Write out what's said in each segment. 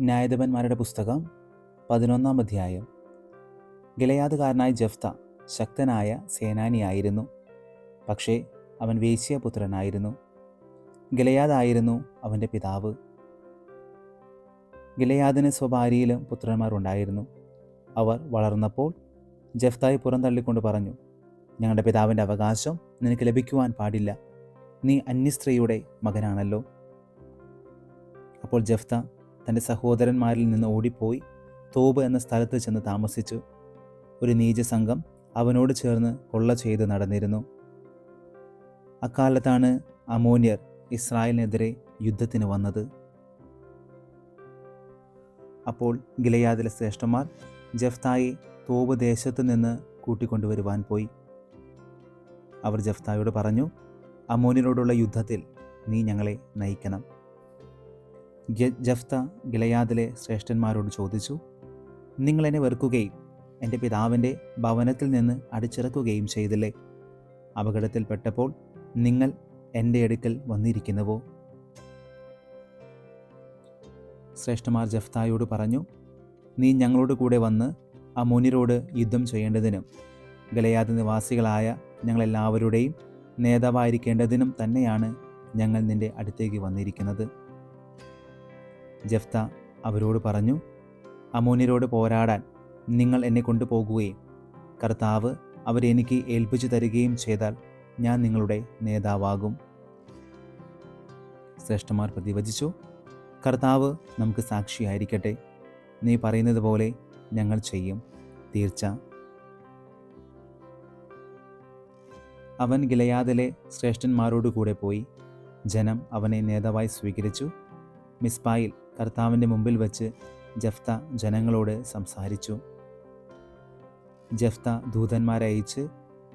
ന്യായാധിപന്മാരുടെ പുസ്തകം പതിനൊന്നാം അധ്യായം. ഗിലയാതുകാരനായ ജഫ്ത ശക്തനായ സേനാനിയായിരുന്നു. പക്ഷേ അവൻ വേശ്യപുത്രനായിരുന്നു ഗിലയാദായിരുന്നു അവന്റെ പിതാവ്. ഗിലയാദിന് സ്വഭാര്യയിലും പുത്രന്മാരുണ്ടായിരുന്നു അവർ വളർന്നപ്പോൾ ജഫ്തായി പുറന്തള്ളിക്കൊണ്ട് പറഞ്ഞു ഞങ്ങളുടെ പിതാവിന്റെ അവകാശം നിനക്ക് ലഭിക്കുവാൻ പാടില്ല. നീ അന്യസ്ത്രീയുടെ മകനാണല്ലോ. അപ്പോൾ ജഫ്ത തന്റെ സഹോദരന്മാരിൽ നിന്ന് ഓടിപ്പോയി തോബ് എന്ന സ്ഥലത്ത് ചെന്ന് താമസിച്ചു. ഒരു നീചസംഘം അവനോട് ചേർന്ന് കൊള്ള ചെയ്ത് നടന്നിരുന്നു. അക്കാലത്താണ് അമോനിയർ ഇസ്രായേലിനെതിരെ യുദ്ധത്തിന് വന്നത്. അപ്പോൾ ഗിലയാദിലെ ശ്രേഷ്ഠന്മാർ ജഫ്തായി തോബ് ദേശത്തു നിന്ന് കൂട്ടിക്കൊണ്ടുവരുവാൻ പോയി. അവർ ജഫ്തായോട് പറഞ്ഞു അമോനിനോടുള്ള യുദ്ധത്തിൽ നീ ഞങ്ങളെ നയിക്കണം. ജഫ്ത ഗിലയാദിലെ ശ്രേഷ്ഠന്മാരോട് ചോദിച്ചു നിങ്ങൾ എന്നെ വെറുക്കുകയും എന്റെ പിതാവിന്റെ ഭവനത്തിൽ നിന്ന് അടിച്ചിറക്കുകയും ചെയ്തില്ലേ? അപകടത്തിൽപ്പെട്ടപ്പോൾ നിങ്ങൾ എന്റെ അടുക്കൽ വന്നിരിക്കുന്നുവോ? ശ്രേഷ്ഠമാർ ജഫ്തായോട് പറഞ്ഞു നീ ഞങ്ങളോട് കൂടെ വന്ന് അമോനിരോട് യുദ്ധം ചെയ്യേണ്ടതിനും ഗലയാദ് നിവാസികളായ ഞങ്ങളെല്ലാവരുടെയും നേതാവായിരിക്കേണ്ടതിനും തന്നെയാണ് ഞങ്ങൾ നിന്റെ അടുത്തേക്ക് വന്നിരിക്കുന്നത്. ജഫ്ത അവരോട് പറഞ്ഞു അമോന്യരോട് പോരാടാൻ നിങ്ങൾ എന്നെ കൊണ്ടുപോകുകയും കർത്താവ് അവരെനിക്ക് ഏൽപ്പിച്ചു തരികയും ചെയ്താൽ ഞാൻ നിങ്ങളുടെ നേതാവാകും. ശ്രേഷ്ഠന്മാർ പ്രതിവചിച്ചു കർത്താവ് നമുക്ക് സാക്ഷിയായിരിക്കട്ടെ. നീ പറയുന്നത് പോലെ ഞങ്ങൾ ചെയ്യും. തീർച്ച. അവൻ ഗിലയാദിലെ ശ്രേഷ്ഠന്മാരോട് കൂടെ പോയി. ജനം അവനെ നേതാവായി സ്വീകരിച്ചു. മിസ്പായിൽ കർത്താവിന്റെ മുമ്പിൽ വച്ച് ജഫ്ത ജനങ്ങളോട് സംസാരിച്ചു. ജഫ്ത ദൂതന്മാരെ അയച്ച്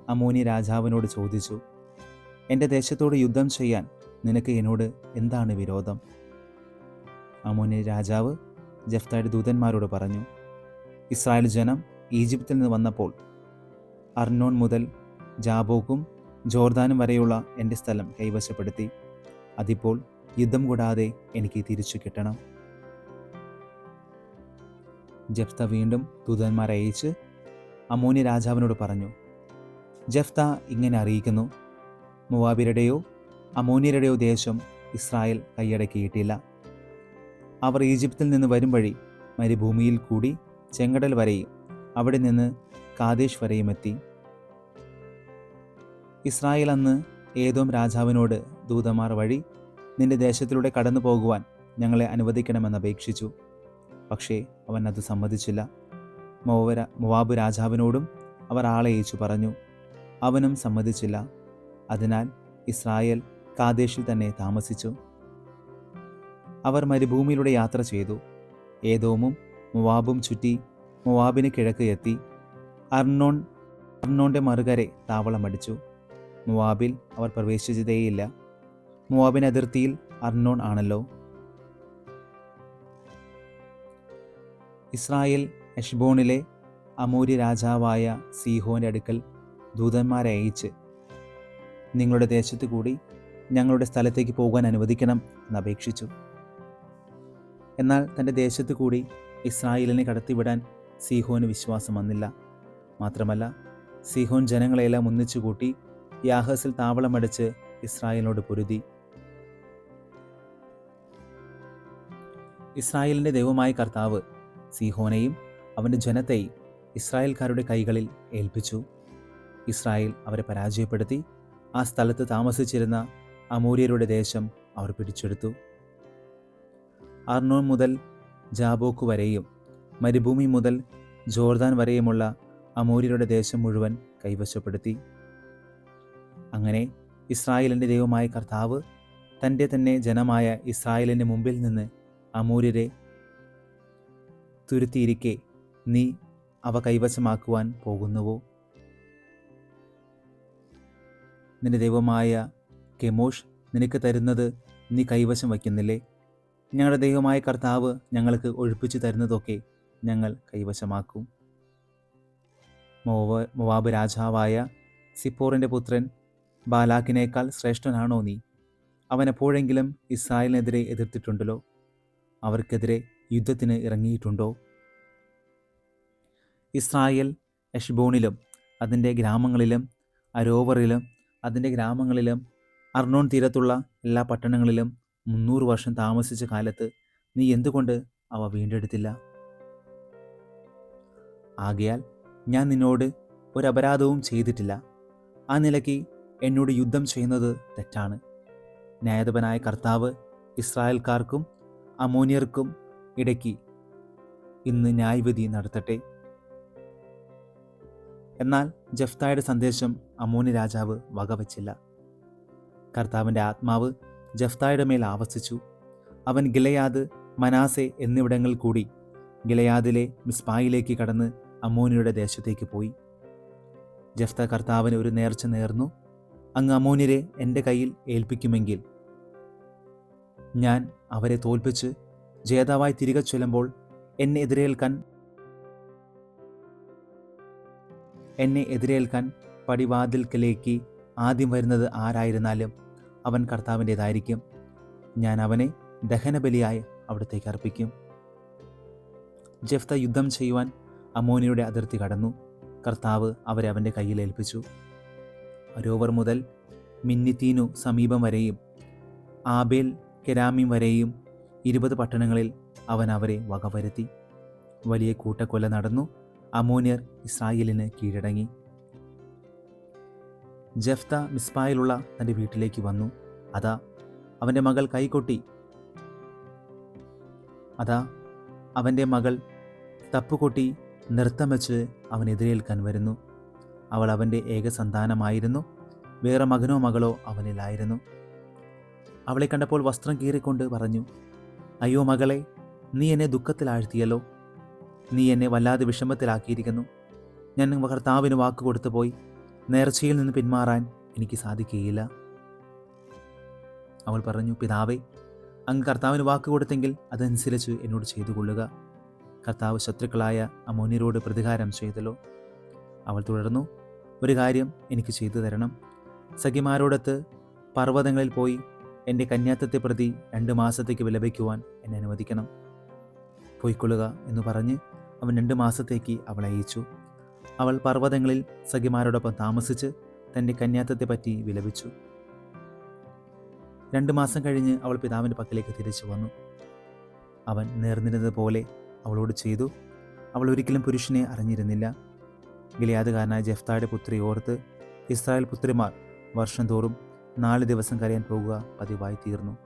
അമോനി രാജാവിനോട് ചോദിച്ചു എന്റെ ദേശത്തോട് യുദ്ധം ചെയ്യാൻ നിനക്ക് എന്നോട് എന്താണ് വിരോധം? അമോനി രാജാവ് ജഫ്തയുടെ ദൂതന്മാരോട് പറഞ്ഞു ഇസ്രായേൽ ജനം ഈജിപ്തിൽ നിന്ന് വന്നപ്പോൾ അർണോൺ മുതൽ ജാബോക്കും ജോർദാനും വരെയുള്ള എന്റെ സ്ഥലം കൈവശപ്പെടുത്തി. അതിപ്പോൾ യുദ്ധം കൂടാതെ എനിക്ക് തിരിച്ചു കിട്ടണം. ജഫ്ത വീണ്ടും ദൂതന്മാരെ അയച്ച് അമോനി രാജാവിനോട് പറഞ്ഞു ജഫ്ത ഇങ്ങനെ അറിയിക്കുന്നു മുവാബിരുടെയോ അമോനിയരുടെയോ ദേശം ഇസ്രായേൽ കൈയടക്കിയിട്ടില്ല അവർ ഈജിപ്തിൽ നിന്ന് വരും വഴി മരുഭൂമിയിൽ കൂടി ചെങ്കടൽ വരെയും അവിടെ നിന്ന് കാദേശ് വരെയും എത്തി. ഇസ്രായേൽ അന്ന് ഏതോം രാജാവിനോട് ദൂതന്മാർ വഴി നിന്റെ ദേശത്തിലൂടെ കടന്നു പോകുവാൻ ഞങ്ങളെ അനുവദിക്കണമെന്ന് അപേക്ഷിച്ചു. പക്ഷേ അവൻ അത് സമ്മതിച്ചില്ല. മോവര മുവാബ് രാജാവിനോടും അവർ ആളയച്ചു പറഞ്ഞു അവനും സമ്മതിച്ചില്ല. അതിനാൽ ഇസ്രായേൽ കാദേശിൽ തന്നെ താമസിച്ചു. അവർ മരുഭൂമിയിലൂടെ യാത്ര ചെയ്തു. ഏതോമും മുവാബും ചുറ്റി മുവാബിന് കിഴക്ക് എത്തി. അർണോൺ അർണോന്റെ മറുകരെ താവളമടിച്ചു. മുവാബിൽ അവർ പ്രവേശിച്ചതേയില്ല. മുവാബിന് അതിർത്തിയിൽ അർണോൺ ആണല്ലോ. ഇസ്രായേൽ എഷ്ബോണിലെ അമൂര്യ രാജാവായ സീഹോന്റെ അടുക്കൽ ദൂതന്മാരെ അയച്ച് നിങ്ങളുടെ ദേശത്ത് കൂടി ഞങ്ങളുടെ സ്ഥലത്തേക്ക് പോകാൻ അനുവദിക്കണം എന്ന് അപേക്ഷിച്ചു. എന്നാൽ തന്റെ ദേശത്ത് കൂടി ഇസ്രായേലിനെ കടത്തിവിടാൻ സീഹോന് വിശ്വാസം വന്നില്ല. മാത്രമല്ല സീഹോൻ ജനങ്ങളെയെല്ലാം ഒന്നിച്ചു കൂട്ടി യാഹസിൽ താവളമടിച്ച് ഇസ്രായേലിനോട് പൊരുതി. ഇസ്രായേലിന്റെ ദൈവമായ കർത്താവ് സീഹോനെയും അവന്റെ ജനത്തെയും ഇസ്രായേൽക്കാരുടെ കൈകളിൽ ഏൽപ്പിച്ചു. ഇസ്രായേൽ അവരെ പരാജയപ്പെടുത്തി. ആ സ്ഥലത്ത് താമസിച്ചിരുന്ന അമൂര്യരുടെ ദേശം അവർ പിടിച്ചെടുത്തു. അർണോൺ മുതൽ ജാബോക്ക് വരെയും മരുഭൂമി മുതൽ ജോർദാൻ വരെയുമുള്ള അമൂര്യരുടെ ദേശം മുഴുവൻ കൈവശപ്പെടുത്തി. അങ്ങനെ ഇസ്രായേലിന്റെ ദൈവമായ കർത്താവ് തന്റെ തന്നെ ജനമായ ഇസ്രായേലിന്റെ മുമ്പിൽ നിന്ന് അമൂര്യരെ തുരുത്തിയിരിക്കെ നീ അവ കൈവശമാക്കുവാൻ പോകുന്നുവോ? നിന്റെ ദൈവമായ കെമോഷ് നിനക്ക് തരുന്നത് നീ കൈവശം വയ്ക്കുന്നില്ലേ? ഞങ്ങളുടെ ദൈവമായ കർത്താവ് ഞങ്ങൾക്ക് ഒഴിപ്പിച്ചു തരുന്നതൊക്കെ ഞങ്ങൾ കൈവശമാക്കും. മോവ മൊവാബ് രാജാവായ സിപ്പോറിന്റെ പുത്രൻ ബാലാക്കിനേക്കാൾ ശ്രേഷ്ഠനാണോ നീ? അവൻ എപ്പോഴെങ്കിലും ഇസ്രായേലിനെതിരെ എതിർത്തിട്ടുണ്ടല്ലോ. അവർക്കെതിരെ യുദ്ധത്തിന് ഇറങ്ങിയിട്ടുണ്ടോ? ഇസ്രായേൽ എഷ്ബോണിലും അതിന്റെ ഗ്രാമങ്ങളിലും അരോവറിലും അതിന്റെ ഗ്രാമങ്ങളിലും അർണോൺ തീരത്തുള്ള എല്ലാ പട്ടണങ്ങളിലും മുന്നൂറ് വർഷം താമസിച്ച കാലത്ത് നീ എന്തുകൊണ്ട് അവ വീണ്ടെടുത്തില്ല? ആകയാൽ ഞാൻ നിന്നോട് ഒരു അപരാധവും ചെയ്തിട്ടില്ല. ആ നിലയ്ക്ക് എന്നോട് യുദ്ധം ചെയ്യുന്നത് തെറ്റാണ്. ന്യായധപനായ കർത്താവ് ഇസ്രായേൽക്കാർക്കും അമോനിയർക്കും ഇടയ്ക്ക് ഇന്ന് ന്യായവിധി നടത്തട്ടെ? എന്നാൽ ജഫ്തായുടെ സന്ദേശം അമോന് രാജാവ് വകവച്ചില്ല. കർത്താവിന്റെ ആത്മാവ് ജഫ്തായുടെ മേൽ ആവസിച്ചു. അവൻ ഗിലയാദ് മനാസെ എന്നിവിടങ്ങൾ കൂടി ഗിലയാദിലെ മിസ്പായിലേക്ക് കടന്ന് അമോനിയുടെ ദേശത്തേക്ക് പോയി. ജഫ്ത കർത്താവിന് ഒരു നേർച്ച നേർന്നു. അങ്ങ് അമോനിരെ എന്റെ കയ്യിൽ ഏൽപ്പിക്കുമെങ്കിൽ ഞാൻ അവരെ തോൽപ്പിച്ച് ജേതാവായി തിരികെ ചൊല്ലുമ്പോൾ എന്നെ എതിരേൽക്കാൻ എന്നെ എതിരേൽക്കാൻ പടിവാതിൽക്കലേക്ക് ആദ്യം വരുന്നത് ആരായിരുന്നാലും അവൻ കർത്താവിന്റെതായിരിക്കും. ഞാൻ അവനെ ദഹനബലിയായി അവിടത്തേക്ക് അർപ്പിക്കും. ജഫ്ത യുദ്ധം ചെയ്യുവാൻ അമോനിയുടെ അതിർത്തി കടന്നു. കർത്താവ് അവരെ അവന്റെ കയ്യിൽ ഏൽപ്പിച്ചു. അരോവർ മുതൽ മിന്നിത്തീനു സമീപം വരെയും ആബേൽ കെരാമിം വരെയും ഇരുപത് പട്ടണങ്ങളിൽ അവൻ അവരെ വകവരുത്തി. വലിയ കൂട്ടക്കൊല നടന്നു. അമോനിയർ ഇസ്രായേലിന് കീഴടങ്ങി. ജഫ്ത മിസ്ബായിലുള്ള തന്റെ വീട്ടിലേക്ക് വന്നു. അതാ അവന്റെ മകൾ കൈകൊട്ടി. അതാ അവന്റെ മകൾ തപ്പുകൊട്ടി നൃത്തം വെച്ച് അവനെതിരേൽക്കാൻ വരുന്നു. അവൾ അവന്റെ ഏകസന്താനമായിരുന്നു വേറെ മകനോ മകളോ അവനിലായിരുന്നു. അവളെ കണ്ടപ്പോൾ വസ്ത്രം കീറിക്കൊണ്ട് പറഞ്ഞു അയ്യോ മകളെ നീ എന്നെ ദുഃഖത്തിലാഴ്ത്തിയല്ലോ. നീ എന്നെ വല്ലാതെ വിഷമത്തിലാക്കിയിരിക്കുന്നു. ഞാൻ കർത്താവിന് വാക്ക് കൊടുത്തു പോയി. നേർച്ചയിൽ നിന്ന് പിന്മാറാൻ എനിക്ക് സാധിക്കുകയില്ല. അവൾ പറഞ്ഞു പിതാവേ അങ്ങ് കർത്താവിന് വാക്ക് കൊടുത്തെങ്കിൽ അതനുസരിച്ച് എന്നോട് ചെയ്തു കൊള്ളുക. കർത്താവ് ശത്രുക്കളായ അമോന്യരോട് പ്രതികാരം ചെയ്തല്ലോ. അവൾ തുടർന്നു ഒരു കാര്യം എനിക്ക് ചെയ്തു തരണം. സഖിമാരോടൊത്ത് പർവതങ്ങളിൽ പോയി എന്റെ കന്യാത്തത്തെ പ്രതി രണ്ട് മാസത്തേക്ക് വിലപിക്കുവാൻ എന്നെ അനുവദിക്കണം. പോയിക്കൊള്ളുക എന്ന് പറഞ്ഞ് അവൻ രണ്ട് മാസത്തേക്ക് അവളെ അയച്ചു. അവൾ പർവതങ്ങളിൽ സഖിമാരോടൊപ്പം താമസിച്ച് തന്റെ കന്യാത്തത്തെ പറ്റി വിലപിച്ചു. രണ്ട് മാസം കഴിഞ്ഞ് അവൾ പിതാവിന്റെ പക്കലേക്ക് തിരിച്ചു വന്നു. അവൻ നേർന്നിരുന്നത് പോലെ അവളോട് ചെയ്തു. അവൾ ഒരിക്കലും പുരുഷനെ അറിഞ്ഞിരുന്നില്ല. ഗിലിയാദുകാരനായ ജഫ്തായുടെ പുത്രി ഓർത്ത് ഇസ്രായേൽ പുത്രിമാർ വർഷം തോറും നാല് ദിവസം കരയാൻ പോകുക പതിവായി തീർന്നു.